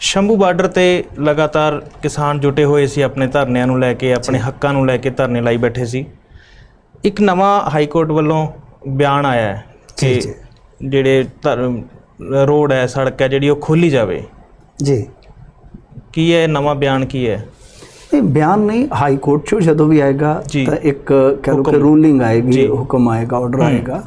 Shambhu border ਤੇ ਲਗਾਤਾਰ ਕਿਸਾਨ ਜੁਟੇ ਹੋਏ ਸੀ ਆਪਣੇ ਧਰਨਿਆਂ ਨੂੰ ਲੈ ਕੇ ਆਪਣੇ ਹੱਕਾਂ ਨੂੰ ਲੈ ਕੇ ਧਰਨੇ ਲਾਈ ਬੈਠੇ ਸੀ। ਇੱਕ ਨਵਾਂ ਹਾਈ ਕੋਰਟ ਵੱਲੋਂ ਬਿਆਨ ਆਇਆ ਹੈ ਕਿ ਜੀ, ਜਿਹੜੇ ਧਰਮ ਰੋਡ ਹੈ ਸੜਕ ਹੈ ਜਿਹੜੀ ਉਹ ਖੋਲੀ ਜਾਵੇ। ਜੀ। ਕੀ ਹੈ ਇਹ ਨਵਾਂ ਬਿਆਨ ਕੀ ਹੈ? ਨਹੀਂ ਬਿਆਨ ਨਹੀਂ ਹਾਈ ਕੋਰਟ ਚੋਂ ਜਦੋਂ ਵੀ ਆਏਗਾ ਜੀ। ਤਾਂ ਇੱਕ ਕਹ ਲਓ ਕਿ। ਰੂਲਿੰਗ ਆਏਗੀ। ਹੁਕਮ ਆਏਗਾ ਆਰਡਰ ਆਏਗਾ।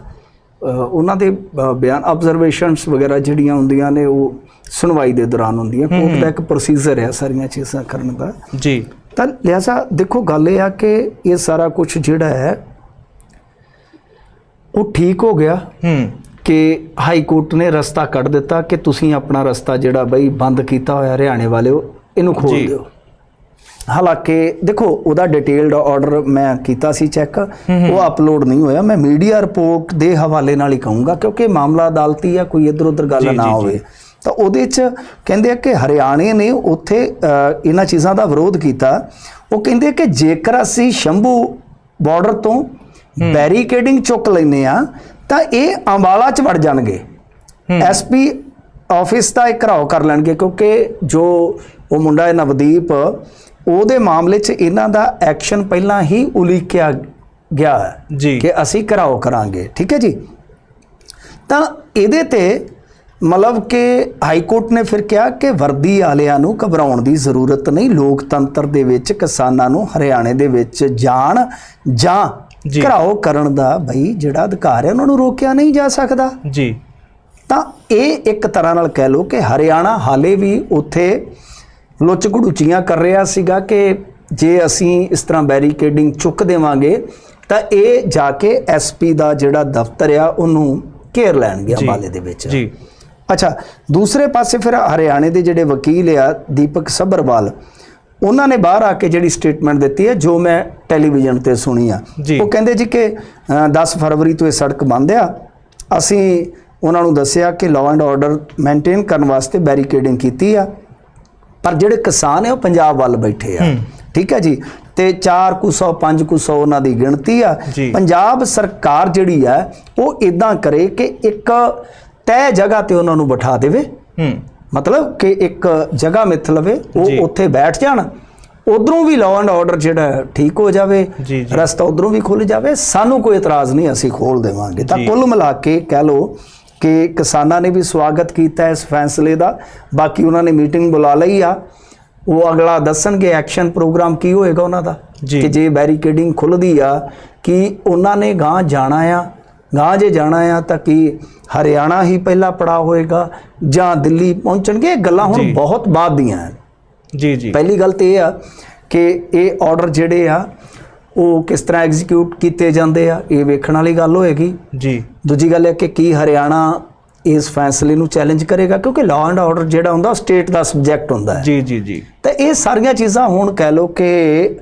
ਅ, ਉਹਨਾਂ ਦੇ ਬਿਆਨ ਆਬਜ਼ਰਵੇਸ਼ਨਸ ਵਗੈਰਾ ਜਿਹੜੀਆਂ ਹੁੰਦੀਆਂ ਨੇ ਉਹ ਸੁਣਵਾਈ ਦੇ ਦੌਰਾਨ ਹੁੰਦੀਆਂ ਕੋਰਟ ਦਾ ਇੱਕ ਪ੍ਰੋਸੀਜਰ ਹੈ ਸਾਰੀਆਂ ਚੀਜ਼ਾਂ ਕਰਨ ਦਾ। ਜੀ। ਤਾਂ ਲਿਹਾਜ਼ਾ ਦੇਖੋ ਗੱਲ ਇਹ ਆ ਕਿ ਇਹ ਸਾਰਾ ਕੁਝ ਜਿਹੜਾ ਹੈ ਉਹ ਠੀਕ ਹੋ ਗਿਆ ਹੂੰ। ਕਿ ਹਾਈ ਕੋਰਟ ਨੇ ਰਸਤਾ ਕੱਢ ਦਿੱਤਾ ਕਿ ਤੁਸੀਂ ਆਪਣਾ ਰਸਤਾ ਜਿਹੜਾ ਬਈ ਬੰਦ ਕੀਤਾ ਹੋਇਆ ਹਰਿਆਣੇ ਵਾਲਿਓ ਇਹਨੂੰ ਖੋਲ। ਦਿਓ। ਹਾਲਾਂਕਿ ਦੇਖੋ ਉਹਦਾ ਡਿਟੇਲਡ ਆਰਡਰ ਮੈਂ ਕੀਤਾ ਸੀ ਚੈੱਕ ਉਹ ਅਪਲੋਡ ਨਹੀਂ ਹੋਇਆ। ਮੈਂ ਮੀਡੀਆ ਰਿਪੋਰਟ ਦੇ ਹਵਾਲੇ ਨਾਲ ਹੀ ਕਹੂੰਗਾ ਕਿਉਂਕਿ ਮਾਮਲਾ ਅਦਾਲਤੀ ਆ ਕੋਈ ਇਧਰ ਉਧਰ ਗੱਲ ਨਾ ਹੋਵੇ। ਤਾਂ ਉਹਦੇ 'ਚ ਕਹਿੰਦੇ ਆ ਕਿ ਹਰਿਆਣੇ ਨੇ ਉੱਥੇ ਇਹਨਾਂ ਚੀਜ਼ਾਂ ਦਾ ਵਿਰੋਧ ਕੀਤਾ। ਉਹ ਕਹਿੰਦੇ ਕਿ ਜੇਕਰ ਅਸੀਂ ਸ਼ੰਭੂ ਬਾਰਡਰ ਤੋਂ ਬੈਰੀਕੇਡਿੰਗ ਚੁੱਕ ਲੈਨੇ ਆ ਤਾਂ ਇਹ ਅੰਬਾਲਾ 'ਚ ਵੜ ਜਾਣਗੇ। ਐਸਪੀ ਆਫਿਸ ਦਾ ਇੱਕ ਘਰਾਓ ਕਰ ਲੈਣਗੇ ਕਿਉਂਕਿ ਜੋ ਉਹ ਮੁੰਡਾ ਹੈ ਨਵਦੀਪ ਉਹਦੇ ਮਾਮਲੇ 'ਚ ਇਹਨਾਂ ਦਾ ਐਕਸ਼ਨ ਪਹਿਲਾਂ ਹੀ ਉਲੀਕਿਆ ਗਿਆ ਹੈ ਜੀ। ਕਿ ਅਸੀਂ ਘਰਾਓ ਕਰਾਂਗੇ। ਠੀਕ ਹੈ ਜੀ? ਤਾਂ ਇਹਦੇ ਤੇ ਮਤਲਬ ਕਿ ਹਾਈ ਕੋਰਟ ਨੇ ਫਿਰ ਕਿਹਾ ਕਿ ਵਰਦੀ ਵਾਲਿਆਂ ਨੂੰ ਘਬਰਾਉਣ ਦੀ ਜ਼ਰੂਰਤ ਨਹੀਂ ਲੋਕਤੰਤਰ ਦੇ ਵਿੱਚ ਕਿਸਾਨਾਂ ਨੂੰ ਹਰਿਆਣੇ ਦੇ ਵਿੱਚ ਜਾਣ ਜਾਂ। ਘਰਾਓ ਕਰਨ ਦਾ ਬਈ ਜਿਹੜਾ ਅਧਿਕਾਰ ਹੈ ਉਹਨਾਂ ਨੂੰ ਰੋਕਿਆ ਨਹੀਂ ਜਾ ਸਕਦਾ ਜੀ ਤਾਂ ਇਹ ਇੱਕ ਤਰ੍ਹਾਂ ਨਾਲ ਕਹਿ ਲਓ ਕਿ ਹਰਿਆਣਾ ਹਾਲੇ ਵੀ ਉੱਥੇ ਲੁੱਚ ਘੜੂਚੀਆਂ ਕਰ ਰਿਹਾ ਸੀਗਾ ਕਿ ਜੇ ਅਸੀਂ ਇਸ ਤਰ੍ਹਾਂ ਬੈਰੀਕੇਡਿੰਗ ਚੁੱਕ ਦੇਵਾਂਗੇ ਤਾਂ ਇਹ ਜਾ ਕੇ ਐਸਪੀ ਦਾ ਜਿਹੜਾ ਦਫ਼ਤਰ ਆ ਉਹਨੂੰ ਘੇਰ ਲੈਣਗੇ। ਅੰਬਾਲੇ ਦੇ ਵਿੱਚ ਜੀ ਅੱਛਾ ਦੂਸਰੇ ਪਾਸੇ ਫਿਰ ਹਰਿਆਣੇ ਦੇ ਜਿਹੜੇ ਵਕੀਲ ਆ ਦੀਪਕ ਸੱਭਰਵਾਲ ਉਹਨਾਂ ਨੇ ਬਾਹਰ ਆ ਕੇ ਜਿਹੜੀ ਸਟੇਟਮੈਂਟ ਦਿੱਤੀ ਹੈ ਜੋ ਮੈਂ ਟੈਲੀਵਿਜ਼ਨ ਤੇ ਸੁਣੀ ਆ। ਉਹ ਕਹਿੰਦੇ ਜੀ ਕਿ ਅ, 10 ਫਰਵਰੀ ਤੋਂ ਇਹ ਸੜਕ ਬੰਦ ਆ। ਅਸੀਂ ਉਹਨਾਂ ਨੂੰ ਦੱਸਿਆ ਕਿ ਲਾਅ ਐਂਡ ਆਰਡਰ ਮੇਨਟੇਨ ਕਰਨ ਵਾਸਤੇ ਬੈਰੀਕੇਡਿੰਗ ਕੀਤੀ ਆ। ਪਰ ਜਿਹੜੇ ਕਿਸਾਨ ਹੈ ਉਹ ਪੰਜਾਬ ਵੱਲ ਬੈਠੇ ਆ। ਠੀਕ ਹੈ ਜੀ? ਤੇ 4 ਕੁ ਸੌ 5 ਕੁ ਸੌ ਉਹਨਾਂ ਦੀ ਗਿਣਤੀ ਆ। ਪੰਜਾਬ ਸਰਕਾਰ ਜਿਹੜੀ ਆ ਉਹ ਇਦਾਂ ਕਰੇ ਕਿ ਇੱਕ ਤੈਅ ਜਗ੍ਹਾ ਤੇ ਉਹਨਾਂ ਨੂੰ ਬਿਠਾ ਦੇਵੇ ਹੂੰ ਮਤਲਬ ਕਿ ਇੱਕ ਜਗ੍ਹਾ ਮਿੱਥ ਲਵੇ। ਉਹ ਉੱਥੇ ਬੈਠ ਜਾਣ ਉਧਰੋਂ ਵੀ ਲਾਅ ਐਂਡ ਆਰਡਰ ਜਿਹੜਾ ਠੀਕ ਹੋ ਜਾਵੇ। ਰਸਤਾ ਉਧਰੋਂ ਵੀ ਖੁੱਲ ਜਾਵੇ ਸਾਨੂੰ ਕੋਈ ਇਤਰਾਜ਼ ਨਹੀਂ ਅਸੀਂ ਖੋਲ ਦੇਵਾਂਗੇ ਤਾਂ। ਕੁੱਲ ਮਿਲਾ ਕੇ ਕਹਿ ਲਓ ਕਿ ਕਿਸਾਨਾਂ ਨੇ ਵੀ ਸਵਾਗਤ ਕੀਤਾ ਇਸ ਫੈਸਲੇ ਦਾ ਬਾਕੀ ਉਹਨਾਂ ਨੇ ਮੀਟਿੰਗ ਬੁਲਾ ਲਈ ਆ ਉਹ ਅਗਲਾ ਦੱਸਣਗੇ ਐਕਸ਼ਨ ਪ੍ਰੋਗਰਾਮ ਕੀ ਹੋਏਗਾ ਉਹਨਾਂ ਦਾ। ਕਿ ਜੇ ਬੈਰੀਕੇਡਿੰਗ ਖੁੱਲਦੀ ਆ ਕਿ ਉਹਨਾਂ ਨੇ ਗਾਂ ਜਾਣਾ ਆ ਗਾਂ ਜੇ ਜਾਣਾ ਆ ਤਾਂ ਕੀ ਹਰਿਆਣਾ ਹੀ ਪਹਿਲਾ ਪੜਾ ਹੋਏਗਾ ਜਾਂ ਦਿੱਲੀ ਪਹੁੰਚਣਗੇ? ਗੱਲਾਂ ਹੁਣ। ਬਹੁਤ ਬਾਅਦ ਦੀਆਂ ਹਨ। ਜੀ ਜੀ। ਪਹਿਲੀ ਗੱਲ ਤੇ ਇਹ ਆ ਕਿ ਇਹ ਆਰਡਰ ਜਿਹੜੇ ਆ ਉਹ ਕਿਸ ਤਰ੍ਹਾਂ ਐਗਜ਼ੀਕਿਊਟ ਕੀਤੇ ਜਾਂਦੇ ਆ ਇਹ ਵੇਖਣ ਵਾਲੀ ਗੱਲ ਹੋਏਗੀ। ਜੀ। ਦੂਜੀ ਗੱਲ ਹੈ ਕਿ ਕੀ ਹਰਿਆਣਾ ਇਸ ਫੈਸਲੇ ਨੂੰ ਚੈਲੰਜ ਕਰੇਗਾ? ਕਿਉਂਕਿ ਲਾਅ ਐਂਡ ਆਰਡਰ ਜਿਹੜਾ ਹੁੰਦਾ ਸਟੇਟ ਦਾ ਸਬਜੈਕਟ ਹੁੰਦਾ ਹੈ। ਜੀ ਜੀ ਜੀ। ਤਾਂ ਇਹ ਸਾਰੀਆਂ ਚੀਜ਼ਾਂ ਹੁਣ ਕਹਿ ਲਓ ਕਿ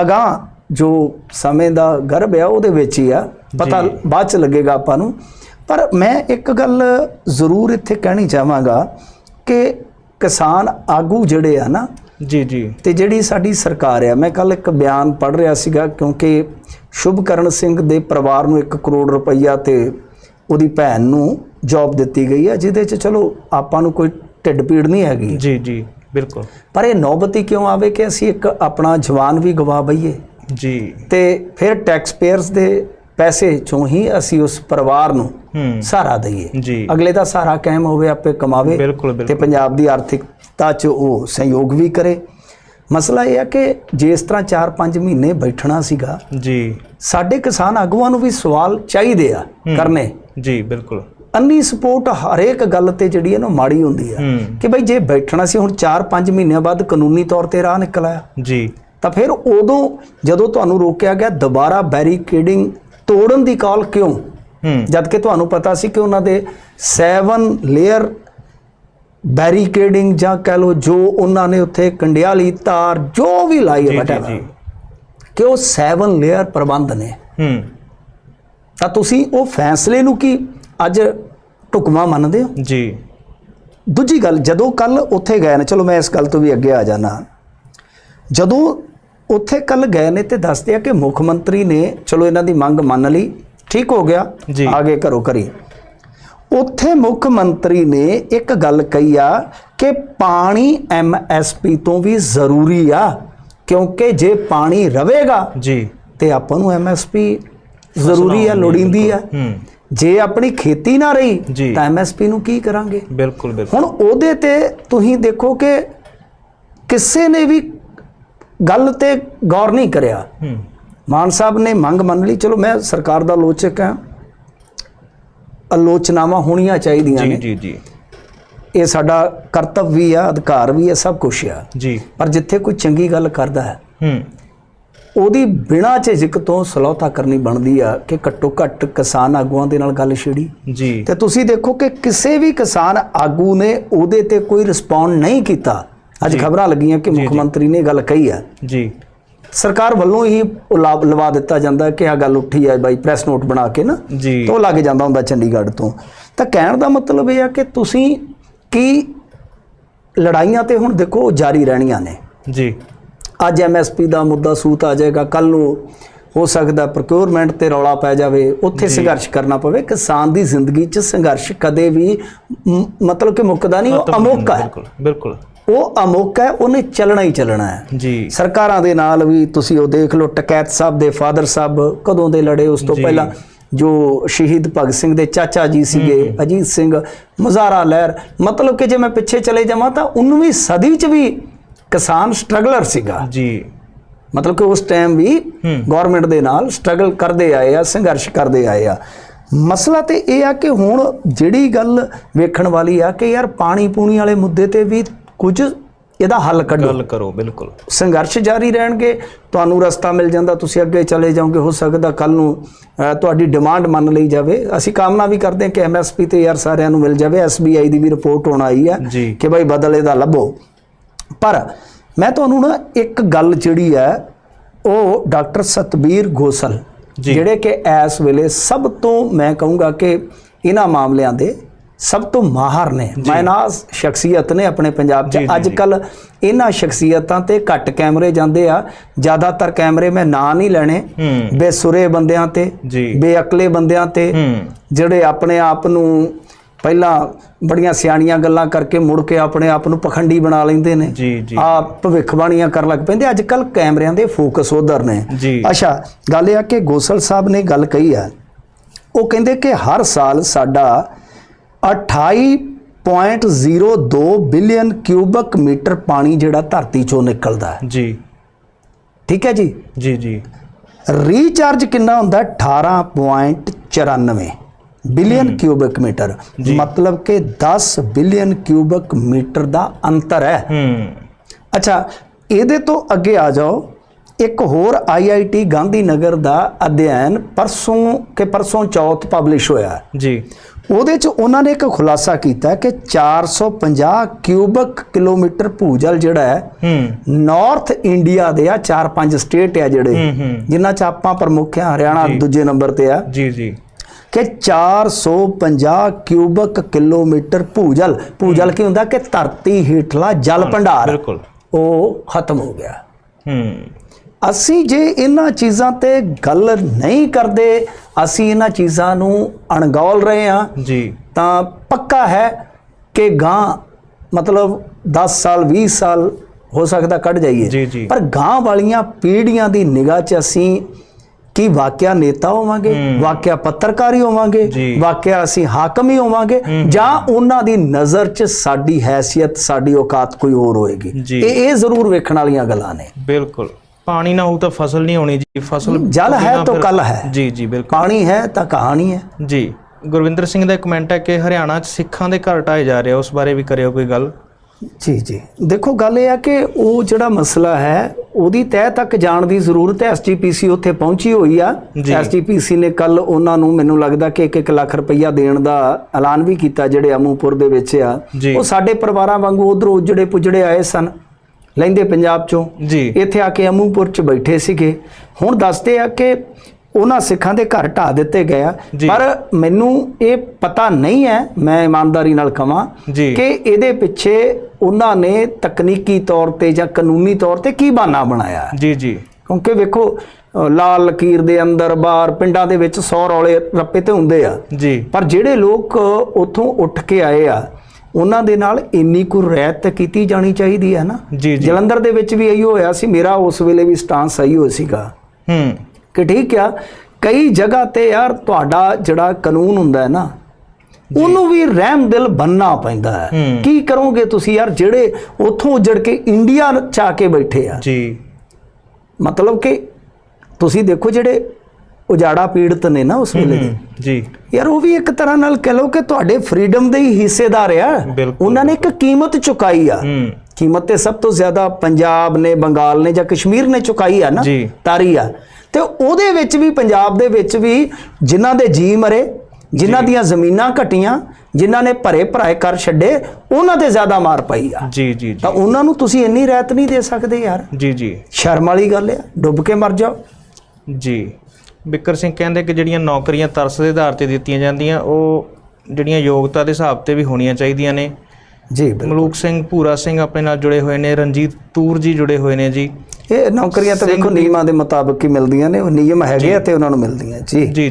ਅਗਾਂਹ ਜੋ ਸਮੇਂ ਦਾ ਗਰਭ ਆ ਉਹਦੇ ਵਿੱਚ ਹੀ ਆ। ਪਤਾ। ਬਾਅਦ ਚ ਲੱਗੇਗਾ ਆਪਾਂ ਨੂੰ। ਪਰ ਮੈਂ ਇੱਕ ਗੱਲ ਜ਼ਰੂਰ ਇੱਥੇ ਕਹਿਣੀ ਚਾਹਾਂਗਾ ਕਿ ਕਿਸਾਨ ਆਗੂ ਜਿਹੜੇ ਆ ਨਾ ਜੀ ਜੀ। ਤੇ ਜਿਹੜੀ ਸਾਡੀ ਸਰਕਾਰ ਆ ਮੈਂ ਕੱਲ ਇੱਕ ਬਿਆਨ ਪੜ੍ਹ ਰਿਹਾ ਸੀਗਾ ਕਿਉਂਕਿ ਸ਼ੁਭਕਰਨ ਸਿੰਘ ਦੇ ਪਰਿਵਾਰ ਨੂੰ 1 ਕਰੋੜ ਰੁਪਈਆ ਤੇ ਉਹਦੀ ਭੈਣ ਨੂੰ ਜੌਬ ਦਿੱਤੀ ਗਈ ਆ ਜਿਹਦੇ 'ਚ ਚਲੋ ਆਪਾਂ ਨੂੰ ਕੋਈ ਢਿੱਡ ਪੀੜ ਨਹੀਂ ਹੈਗੀ। ਜੀ ਜੀ ਬਿਲਕੁਲ। ਪਰ ਇਹ ਨੌਬਤੀ ਕਿਉਂ ਆਵੇ ਕਿ ਅਸੀਂ ਇੱਕ ਆਪਣਾ ਜਵਾਨ ਵੀ ਗਵਾ ਬਈਏ? ਜੀ। ਤੇ ਫਿਰ ਟੈਕਸ ਪੇਅਰਸ ਦੇ ਪੈਸੇ ਚੋਂ ਹੀ ਅਸੀਂ ਉਸ ਪਰਿਵਾਰ ਨੂੰ ਸਹਾਰਾ ਦਈਏ। ਅਗਲੇ ਦਾ ਸਹਾਰਾ ਕਾਇਮ ਹੋਵੇ ਆਪੇ ਕਮਾਵੇ ਤੇ ਪੰਜਾਬ ਦੀ ਆਰਥਿਕਤਾ 'ਚ ਉਹ ਸਹਿਯੋਗ ਵੀ ਕਰੇ। ਮਸਲਾ ਇਹ ਹੈ ਕਿ ਜੇ ਇਸ ਤਰ੍ਹਾਂ 4-5 ਮਹੀਨੇ ਬੈਠਣਾ ਸੀਗਾ ਜੀ। ਸਾਡੇ ਕਿਸਾਨ ਆਗੂਆਂ ਨੂੰ ਵੀ ਸਵਾਲ ਚਾਹੀਦੇ ਆ ਕਰਨੇ। ਜੀ ਬਿਲਕੁਲ। ਅੰਨੀ ਸਪੋਰਟ ਹਰੇਕ ਗੱਲ ਤੇ ਜਿਹੜੀ ਹੈ ਨਾ ਮਾੜੀ ਹੁੰਦੀ ਆ ਕਿ ਬਈ ਜੇ ਬੈਠਣਾ ਸੀ ਹੁਣ 4-5 ਮਹੀਨਿਆਂ ਬਾਅਦ ਕਾਨੂੰਨੀ ਤੌਰ ਤੇ ਰਾਹ ਨਿਕਲ ਆਇਆ। ਜੀ। ਤਾਂ ਫਿਰ ਉਦੋਂ ਜਦੋਂ ਤੁਹਾਨੂੰ ਰੋਕਿਆ ਗਿਆ ਦੁਬਾਰਾ ਬੈਰੀਕੇਡਿੰਗ ਤੋੜਨ ਦੀ ਕਾਲ ਕਿਉਂ? ਜਦ ਕਿ ਤੁਹਾਨੂੰ ਪਤਾ ਸੀ ਕਿ ਉਹਨਾਂ ਦੇ 7 ਲੇਅਰ ਬੈਰੀਕੇਡਿੰਗ ਜਾਂ ਕਹ ਲੋ ਜੋ ਉਹਨਾਂ ਨੇ ਉੱਥੇ ਕੰਡਿਆਲੀ ਤਾਰ ਜੋ ਵੀ ਲਾਈ ਹੈ ਜੀ ਕਿ ਉਹ 7 ਲੇਅਰ ਪ੍ਰਬੰਧ ਨੇ। ਹੂੰ। ਤਾਂ ਤੁਸੀਂ ਉਹ ਫੈਸਲੇ ਨੂੰ ਕੀ ਅੱਜ ਢੁਕਵਾਂ ਮੰਨਦੇ ਹੋ? ਜੀ। ਦੂਜੀ ਗੱਲ ਜਦੋਂ ਕੱਲ ਉੱਥੇ ਗਏ ਨੇ ਚਲੋ ਮੈਂ ਇਸ ਗੱਲ ਤੋਂ ਵੀ ਅੱਗੇ ਆ ਜਾਣਾ ਜਦੋਂ ਉੱਥੇ ਕੱਲ ਗਏ ਨੇ ਤੇ ਦੱਸਦੇ ਆ ਕਿ ਮੁੱਖ ਮੰਤਰੀ ਨੇ ਚਲੋ ਇਹਨਾਂ ਦੀ ਮੰਗ ਮੰਨ ਲਈ ਠੀਕ ਹੋ ਗਿਆ। ਆਗੇ ਘਰੋ ਕਰੀ ਉੱਥੇ ਮੁੱਖ ਮੰਤਰੀ ਨੇ ਇੱਕ ਗੱਲ ਕਹੀ ਆ ਕਿ ਪਾਣੀ ਐਮਐਸਪੀ ਤੋਂ ਵੀ ਜ਼ਰੂਰੀ ਆ ਕਿਉਂਕਿ ਜੇ ਪਾਣੀ ਰਵੇਗਾ ਜੀ। ਤੇ ਆਪਾਂ ਨੂੰ ਐਮਐਸਪੀ ਜ਼ਰੂਰੀ ਆ ਲੋੜੀਂਦੀ ਆ। ਜੇ ਆਪਣੀ ਖੇਤੀ ਨਾ ਰਹੀ। ਤਾਂ ਐਮਐਸਪੀ ਨੂੰ ਕੀ ਕਰਾਂਗੇ? ਬਿਲਕੁਲ ਬਿਲਕੁਲ। ਹੁਣ ਉਹਦੇ ਤੇ ਤੁਸੀਂ ਦੇਖੋ ਕਿ ਕਿਸੇ ਨੇ ਵੀ ਗੱਲ ਤੇ ਗੌਰ ਨਹੀਂ ਕਰਿਆ। ਮਾਨ ਸਾਹਿਬ ਨੇ ਮੰਗ ਮੰਨ ਲਈ ਚਲੋ ਮੈਂ ਸਰਕਾਰ ਦਾ ਆਲੋਚਕ ਹਾਂ। ਆਲੋਚਨਾਵਾਂ ਹੋਣੀਆਂ ਚਾਹੀਦੀਆਂ ਨੇ। ਜੀ ਜੀ। ਇਹ ਸਾਡਾ ਕਰਤੱਵ ਵੀ ਆ ਅਧਿਕਾਰ ਵੀ ਆ ਸਭ ਕੁਝ ਆ। ਜੀ। ਪਰ ਜਿੱਥੇ ਕੋਈ ਚੰਗੀ ਗੱਲ ਕਰਦਾ ਹੈ ਹੂੰ। ਉਹਦੀ ਬਿਨਾਂ ਝਿਜਕ ਤੋਂ ਸਲੌਤਾ ਕਰਨੀ ਬਣਦੀ ਆ ਕਿ ਘੱਟੋ ਘੱਟ ਕਿਸਾਨ ਆਗੂਆਂ ਦੇ ਨਾਲ ਗੱਲ ਛੇੜੀ। ਜੀ। ਤੇ ਤੁਸੀਂ ਦੇਖੋ ਕਿ ਕਿਸੇ ਵੀ ਕਿਸਾਨ ਆਗੂ ਨੇ ਉਹਦੇ ਤੇ ਕੋਈ ਰਿਸਪੌਂਡ ਨਹੀਂ ਕੀਤਾ। ਅੱਜ ਖਬਰਾਂ ਲੱਗੀਆਂ ਕਿ ਮੁੱਖ ਮੰਤਰੀ ਨੇ ਇਹ ਗੱਲ ਕਹੀ ਆ। ਜੀ। ਸਰਕਾਰ ਵੱਲੋਂ ਹੀ ਲਵਾ ਦਿੱਤਾ ਜਾਂਦਾ ਕਿ ਆ ਗੱਲ ਉੱਠੀ ਆ ਬਾਈ ਪ੍ਰੈਸ ਨੋਟ ਬਣਾ ਕੇ ਨਾ ਜੀ। ਤਾਂ ਲੱਗ ਜਾਂਦਾ ਹੁੰਦਾ ਚੰਡੀਗੜ੍ਹ ਤੋਂ। ਤਾਂ ਕਹਿਣ ਦਾ ਮਤਲਬ ਇਹ ਆ ਕਿ ਤੁਸੀਂ ਕੀ ਲੜਾਈਆਂ ਤੇ ਹੁਣ ਦੇਖੋ ਜਾਰੀ ਰਹਿਣੀਆਂ ਨੇ। ਜੀ। ਅੱਜ ਐਮਐਸਪੀ ਦਾ ਮੁੱਦਾ ਸੂਤ ਆ ਜਾਏਗਾ ਕੱਲ ਨੂੰ ਹੋ ਸਕਦਾ ਪ੍ਰੋਕਿਉਰਮੈਂਟ ਤੇ ਰੌਲਾ ਪੈ ਜਾਵੇ ਉੱਥੇ ਸੰਘਰਸ਼ ਕਰਨਾ ਪਵੇ ਕਿਸਾਨ ਦੀ ਜ਼ਿੰਦਗੀ 'ਚ ਸੰਘਰਸ਼ ਕਦੇ ਵੀ ਮਤਲਬ ਕਿ ਮੁੱਕਦਾ ਨਹੀਂ ਉਹ ਅਮੋਕਾ ਹੈ। ਬਿਲਕੁਲ ਬਿਲਕੁਲ। ਉਹ ਅਮੋਕਾ ਹੈ ਉਹਨੇ ਚੱਲਣਾ ਹੀ ਚੱਲਣਾ ਹੈ। ਜੀ। ਸਰਕਾਰਾਂ ਦੇ ਨਾਲ ਵੀ ਤੁਸੀਂ ਉਹ ਦੇਖ ਲਓ ਟਕੈਤ ਸਾਹਿਬ ਦੇ ਫਾਦਰ ਸਾਹਿਬ ਕਦੋਂ ਦੇ ਲੜੇ ਉਸ ਤੋਂ। ਪਹਿਲਾਂ? ਜੋ ਸ਼ਹੀਦ ਭਗਤ ਸਿੰਘ ਦੇ ਚਾਚਾ ਜੀ ਸੀਗੇ ਅਜੀਤ ਸਿੰਘ ਮਜ਼ਾਰਾ ਲਹਿਰ। ਮਤਲਬ ਕਿ ਜੇ ਮੈਂ ਪਿੱਛੇ ਚਲੇ ਜਾਵਾਂ ਤਾਂ 19ਵੀਂ ਸਦੀ 'ਚ ਵੀ ਕਿਸਾਨ ਸਟਰਗਲਰ ਸੀਗਾ। ਜੀ। ਮਤਲਬ ਕਿ ਉਸ ਟਾਈਮ ਵੀ ਗਵਰਨਮੈਂਟ ਦੇ ਨਾਲ ਸਟਰਗਲ ਕਰਦੇ ਆਏ ਆ ਸੰਘਰਸ਼ ਕਰਦੇ ਆਏ ਆ। ਮਸਲਾ ਤੇ ਇਹ ਆ ਕਿ ਹੁਣ ਜਿਹੜੀ ਗੱਲ ਵੇਖਣ ਵਾਲੀ ਆ ਕਿ ਯਾਰ ਪਾਣੀ ਪੂਣੀ ਵਾਲੇ ਮੁੱਦੇ ਤੇ ਵੀ ਕੁਝ ਇਹਦਾ ਹੱਲ ਕੱਢੋ ਗੱਲ ਕਰੋ ਬਿਲਕੁਲ ਸੰਘਰਸ਼ ਜਾਰੀ ਰਹਿਣਗੇ ਤੁਹਾਨੂੰ ਰਸਤਾ ਮਿਲ ਜਾਂਦਾ ਤੁਸੀਂ ਅੱਗੇ ਚਲੇ ਜਾਓਗੇ ਹੋ ਸਕਦਾ ਕੱਲ ਨੂੰ ਤੁਹਾਡੀ ਡਿਮਾਂਡ ਮੰਨ ਲਈ ਜਾਵੇ ਅਸੀਂ ਕਾਮਨਾ ਵੀ ਕਰਦੇ ਹਾਂ ਕਿ ਐਮਐਸਪੀ ਤੇ ਯਾਰ ਸਾਰਿਆਂ ਨੂੰ ਮਿਲ ਜਾਵੇ ਐਸਬੀਆਈ ਦੀ ਵੀ ਰਿਪੋਰਟ ਹੋਣ ਆਈ ਹੈ। ਕਿ ਭਾਈ ਬਦਲ ਇਹਦਾ ਲੱਭੋ ਪਰ ਮੈਂ ਤੁਹਾਨੂੰ ਨਾ ਇੱਕ ਗੱਲ ਜਿਹੜੀ ਹੈ ਉਹ ਡਾਕਟਰ ਸਤਬੀਰ ਗੋਸਲ। ਜਿਹੜੇ ਕਿ ਇਸ ਵੇਲੇ ਸਭ ਤੋਂ ਮੈਂ ਕਹੂੰਗਾ ਕਿ ਇਹਨਾਂ ਮਾਮਲਿਆਂ ਦੇ ਸਭ ਤੋਂ ਮਾਹਰ ਨੇ। ਮਾਇਨਾਸ ਸ਼ਖਸੀਅਤ ਨੇ ਆਪਣੇ ਪੰਜਾਬ 'ਚ। ਅੱਜ ਕੱਲ ਇਹਨਾਂ ਸ਼ਖਸੀਅਤਾਂ ਤੇ ਘੱਟ ਕੈਮਰੇ ਜਾਂਦੇ ਆ। ਜ਼ਿਆਦਾਤਰ ਕੈਮਰੇ ਮੈਂ ਨਾਂ ਨਹੀਂ ਲੈਣੇ। ਬੇਸੁਰੇ ਬੰਦਿਆਂ ਤੇ ਬੇਅਕਲੇ ਬੰਦਿਆਂ ਤੇ। ਜਿਹੜੇ ਆਪਣੇ ਆਪ ਨੂੰ ਪਹਿਲਾਂ ਬੜੀਆਂ ਸਿਆਣੀਆਂ ਗੱਲਾਂ ਕਰਕੇ ਮੁੜ ਕੇ ਆਪਣੇ ਆਪ ਨੂੰ ਪਖੰਡੀ ਬਣਾ ਲੈਂਦੇ ਨੇ। ਆ ਭਵਿੱਖਬਾਣੀਆਂ ਕਰਨ ਲੱਗ ਪੈਂਦੇ। ਅੱਜ ਕੱਲ ਕੈਮਰਿਆਂ ਦੇ ਫੋਕਸ ਉਧਰ ਨੇ। ਅੱਛਾ ਗੱਲ ਇਹ ਆ ਕਿ ਗੋਸਲ ਸਾਹਿਬ ਨੇ ਗੱਲ ਕਹੀ ਆ। ਉਹ ਕਹਿੰਦੇ ਕਿ ਹਰ ਸਾਲ ਸਾਡਾ 28.02 ਬਿਲੀਅਨ ਕਿਊਬਿਕ ਮੀਟਰ ਪਾਣੀ ਜਿਹੜਾ ਧਰਤੀ ਚੋਂ ਨਿਕਲਦਾ ਹੈ। ਜੀ। ਠੀਕ ਹੈ ਜੀ? ਜੀ ਜੀ। ਰੀਚਾਰਜ ਕਿੰਨਾ ਹੁੰਦਾ? 18.94 ਬਿਲੀਅਨ ਕਿਊਬਿਕ ਮੀਟਰ। ਮਤਲਬ ਕਿ 10 ਬਿਲੀਅਨ ਕਿਊਬਿਕ ਮੀਟਰ ਦਾ ਅੰਤਰ ਹੈ। ਹੂੰ। ਅੱਛਾ ਇਹਦੇ ਤੋਂ ਅੱਗੇ ਆ ਜਾਓ। ਇੱਕ ਹੋਰ ਆਈਆਈਟੀ ਗਾਂਧੀ ਨਗਰ ਦਾ ਅਧਿਐਨ ਪਰਸੋਂ ਕਿ ਪਰਸੋਂ ਚੌਥ ਪਬਲਿਸ਼ ਹੋਇਆ। ਜੀ। ਉਹਦੇ ਚ ਉਹਨਾਂ ਨੇ ਇੱਕ ਖੁਲਾਸਾ ਕੀਤਾ ਕਿ 450 ਕਿਊਬਿਕ ਕਿਲੋਮੀਟਰ ਭੂਜਲ ਜਿਹੜਾ ਹੈ ਹੂੰ। ਨਾਰਥ ਇੰਡੀਆ ਦੇ ਆ ਚਾਰ ਪੰਜ ਸਟੇਟ ਆ ਜਿਹੜੇ ਜਿਨ੍ਹਾਂ ਚ ਆਪਾਂ ਪ੍ਰਮੁੱਖ ਆ ਹਰਿਆਣਾ ਦੂਜੇ ਨੰਬਰ ਤੇ ਆ। ਜੀ ਜੀ। ਕਿ 450 ਕਿਊਬਿਕ ਕਿਲੋਮੀਟਰ ਭੂਜਲ ਭੂਜਲ ਕੀ ਹੁੰਦਾ? ਕਿ ਧਰਤੀ ਹੇਠਲਾ ਜਲ ਭੰਡਾਰ ਬਿਲਕੁਲ। ਉਹ ਖਤਮ ਹੋ ਗਿਆ। ਹੂੰ। ਅਸੀਂ ਜੇ ਇਹਨਾਂ ਚੀਜ਼ਾਂ ਤੇ ਗੱਲ ਨਹੀਂ ਕਰਦੇ ਅਸੀਂ ਇਹਨਾਂ ਚੀਜ਼ਾਂ ਨੂੰ ਅਣਗੌਲ ਰਹੇ ਹਾਂ ਜੀ। ਤਾਂ ਪੱਕਾ ਹੈ ਕਿ ਗਾਂ ਮਤਲਬ 10 ਸਾਲ 20 ਸਾਲ ਹੋ ਸਕਦਾ ਕੱਢ ਜਾਈਏ। ਪਰ ਗਾਂ ਵਾਲੀਆਂ ਪੀੜ੍ਹੀਆਂ ਦੀ ਨਿਗਾਹ 'ਚ ਅਸੀਂ ਕੀ ਵਾਕਿਆ ਨੇਤਾ ਹੋਵਾਂਗੇ ਵਾਕਿਆ ਪੱਤਰਕਾਰੀ ਹੋਵਾਂਗੇ। ਵਾਕਿਆ ਅਸੀਂ ਹਾਕਮ ਹੀ ਹੋਵਾਂਗੇ ਜਾਂ ਉਹਨਾਂ ਦੀ ਨਜ਼ਰ 'ਚ ਸਾਡੀ ਹੈਸੀਅਤ ਸਾਡੀ ਔਕਾਤ ਕੋਈ ਹੋਰ ਹੋਏਗੀ। ਇਹ ਇਹ ਜ਼ਰੂਰ ਵੇਖਣ ਵਾਲੀਆਂ ਗੱਲਾਂ ਨੇ। ਬਿਲਕੁਲ। ਪਾਣੀ ਨਾ ਹੋ ਤਾਂ ਫਸਲ ਨਹੀਂ ਹੋਣੀ ਜੀ ਫਸਲ ਜਲ ਹੈ ਤਾਂ ਕੱਲ ਹੈ। ਜੀ ਜੀ ਬਿਲਕੁਲ। ਪਾਣੀ ਹੈ ਤਾਂ ਕਹਾਣੀ ਹੈ। ਜੀ ਗੁਰਵਿੰਦਰ ਸਿੰਘ ਦਾ ਕਮੈਂਟ ਹੈ ਕਿ ਹਰਿਆਣਾ 'ਚ ਸਿੱਖਾਂ ਦੇ ਘਰ ਢਾਏ ਜਾ ਰਹੇ ਉਸ ਬਾਰੇ ਵੀ ਕਰਿਓ ਕੋਈ ਗੱਲ। ਜੀ ਜੀ। ਦੇਖੋ ਗੱਲ ਇਹ ਆ ਕਿ ਉਹ ਜਿਹੜਾ ਮਸਲਾ ਹੈ ਉਹਦੀ ਤਹਿ ਤੱਕ ਜਾਣ ਦੀ ਜ਼ਰੂਰਤ ਹੈ। ਐਸਜੀਪੀਸੀ ਉੱਥੇ ਪਹੁੰਚੀ ਹੋਈ ਆ। ਐਸਜੀਪੀਸੀ ਨੇ ਕੱਲ ਉਹਨਾਂ ਨੂੰ ਮੈਨੂੰ ਲੱਗਦਾ ਕਿ 1-1 ਲੱਖ ਰੁਪਈਆ ਦੇਣ ਦਾ ਐਲਾਨ ਵੀ ਕੀਤਾ ਜਿਹੜੇ ਅਮੂਪੁਰ ਦੇ ਵਿੱਚ ਆ। ਉਹ ਸਾਡੇ ਪਰਿਵਾਰਾਂ ਵਾਂਗੂ ਉਧਰੋਂ ਉਜੜੇ ਪੁਜੜੇ ਆਏ ਸਨ। ਲੈਂਦੇ ਪੰਜਾਬ ਚੋਂ। ਜੀ। ਇੱਥੇ ਆ ਕੇ ਅਮੂਪੁਰ ਚ ਬੈਠੇ ਸੀਗੇ। ਹੁਣ ਦੱਸਦੇ ਆ ਕਿ ਉਹਨਾਂ ਸਿੱਖਾਂ ਦੇ ਘਰ ਢਾ ਦਿੱਤੇ ਗਏ ਆ। ਪਰ ਮੈਨੂੰ ਇਹ ਪਤਾ ਨਹੀਂ ਹੈ ਮੈਂ ਇਮਾਨਦਾਰੀ ਨਾਲ ਕਹਾਂ ਜੀ। ਕਿ ਇਹਦੇ ਪਿੱਛੇ ਉਹਨਾਂ ਨੇ ਤਕਨੀਕੀ ਤੌਰ ਤੇ ਜਾਂ ਕਾਨੂੰਨੀ ਤੌਰ ਤੇ ਕੀ ਬਹਾਨਾ ਬਣਾਇਆ। ਜੀ ਜੀ। ਕਿਉਂਕਿ ਵੇਖੋ ਲਾਲ ਲਕੀਰ ਦੇ ਅੰਦਰ ਬਾਹਰ ਪਿੰਡਾਂ ਦੇ ਵਿੱਚ 100 ਰੌਲੇ ਰੱਪੇ ਤੇ ਹੁੰਦੇ ਆ। ਜੀ। ਪਰ ਜਿਹੜੇ ਲੋਕ ਉੱਥੋਂ ਉੱਠ ਕੇ ਆਏ ਆ ਉਹਨਾਂ ਦੇ ਨਾਲ ਇੰਨੀ ਕੁ ਰਹਿਤ ਕੀਤੀ ਜਾਣੀ ਚਾਹੀਦੀ ਹੈ ਨਾ? ਜਲੰਧਰ ਦੇ ਵਿੱਚ ਵੀ ਇਹੀ ਹੋਇਆ ਸੀ ਮੇਰਾ ਉਸ ਵੇਲੇ ਵੀ ਸਟਾਂਸ ਸਹੀ ਹੋ ਸੀਗਾ। ਹੂੰ। ਕਿ ਠੀਕ ਆ ਕਈ ਜਗ੍ਹਾ ਤੇ ਯਾਰ ਤੁਹਾਡਾ ਜਿਹੜਾ ਕਾਨੂੰਨ ਹੁੰਦਾ ਹੈ ਨਾ ਉਹਨੂੰ ਵੀ ਰਹਿਮ ਦਿਲ ਬੰਨਣਾ ਪੈਂਦਾ ਹੈ। ਹੂੰ। ਕੀ ਕਰੋਗੇ ਤੁਸੀਂ ਯਾਰ ਜਿਹੜੇ ਉੱਥੋਂ ਉੱਜੜ ਕੇ ਇੰਡੀਆ ਚ ਆ ਕੇ ਬੈਠੇ ਆ? ਜੀ। ਮਤਲਬ ਕਿ ਤੁਸੀਂ ਦੇਖੋ ਜਿਹੜੇ ਉਜਾੜਾ ਪੀੜਤ ਨੇ ਨਾ ਉਸ ਵੇਲੇ ਦੇ। ਜੀ। ਯਾਰ ਉਹ ਵੀ ਇੱਕ ਤਰ੍ਹਾਂ ਨਾਲ ਕਹ ਲਓ ਕਿ ਤੁਹਾਡੇ ਫਰੀडम ਦੇ ਹੀ ਹਿੱਸੇਦਾਰ ਆ। ਉਹਨਾਂ ਨੇ ਇੱਕ ਕੀਮਤ ਚੁਕਾਈ ਆ। ਕੀਮਤ ਤੇ ਸਭ ਤੋਂ ਜ਼ਿਆਦਾ ਪੰਜਾਬ ਨੇ ਬੰਗਾਲ ਨੇ ਜਾਂ ਕਸ਼ਮੀਰ ਨੇ ਚੁਕਾਈ ਆ ਨਾ। ਤਾਰੀ ਆ। ਤੇ ਉਹਦੇ ਵਿੱਚ ਵੀ ਪੰਜਾਬ ਦੇ ਵਿੱਚ ਵੀ ਜਿਨ੍ਹਾਂ ਦੇ ਜੀ ਮਰੇ ਜਿਨ੍ਹਾਂ ਦੀਆਂ ਜ਼ਮੀਨਾਂ ਘਟੀਆਂ ਜਿਨ੍ਹਾਂ ਨੇ ਭਰੇ ਭਰਾਏ ਕਰ ਛੱਡੇ ਉਹਨਾਂ ਤੇ ਜ਼ਿਆਦਾ ਮਾਰ ਪਈ ਆ। ਜੀ ਜੀ। ਤਾਂ ਉਹਨਾਂ ਨੂੰ ਤੁਸੀਂ ਇੰਨੀ ਰਹਿਤ ਨਹੀਂ ਦੇ ਸਕਦੇ ਯਾਰ। ਜੀ ਜੀ। ਸ਼ਰਮ ਵਾਲੀ ਗੱਲ ਆ। ਡੁੱਬ ਕੇ ਮਰ ਜਾਓ। ਜੀ। ਬਿੱਕਰ ਸਿੰਘ ਕਹਿੰਦੇ ਕਿ ਜਿਹੜੀਆਂ ਨੌਕਰੀਆਂ ਤਰਸ ਦੇ ਆਧਾਰ ਤੇ ਦਿੱਤੀਆਂ ਜਾਂਦੀਆਂ ਉਹ ਜਿਹੜੀਆਂ ਯੋਗਤਾ ਦੇ ਹਿਸਾਬ ਤੇ ਵੀ ਹੋਣੀਆਂ ਚਾਹੀਦੀਆਂ ਨੇ। ਜੀ ਮਲੂਕ ਸਿੰਘ ਭੂਰਾ ਸਿੰਘ ਆਪਣੇ ਨਾਲ ਜੁੜੇ ਹੋਏ ਨੇ ਰਣਜੀਤ ਤੂਰ ਜੀ ਜੁੜੇ ਹੋਏ ਨੇ ਜੀ। ਇਹ ਨੌਕਰੀਆਂ ਤਾਂ ਵੇਖੋ ਨਿਯਮਾਂ ਦੇ ਮੁਤਾਬਕ ਹੀ ਮਿਲਦੀਆਂ ਨੇ ਉਹ ਨਿਯਮ ਹੈਗੇ ਆ ਤੇ ਉਹਨਾਂ ਨੂੰ ਮਿਲਦੀਆਂ ਜੀ ਜੀ।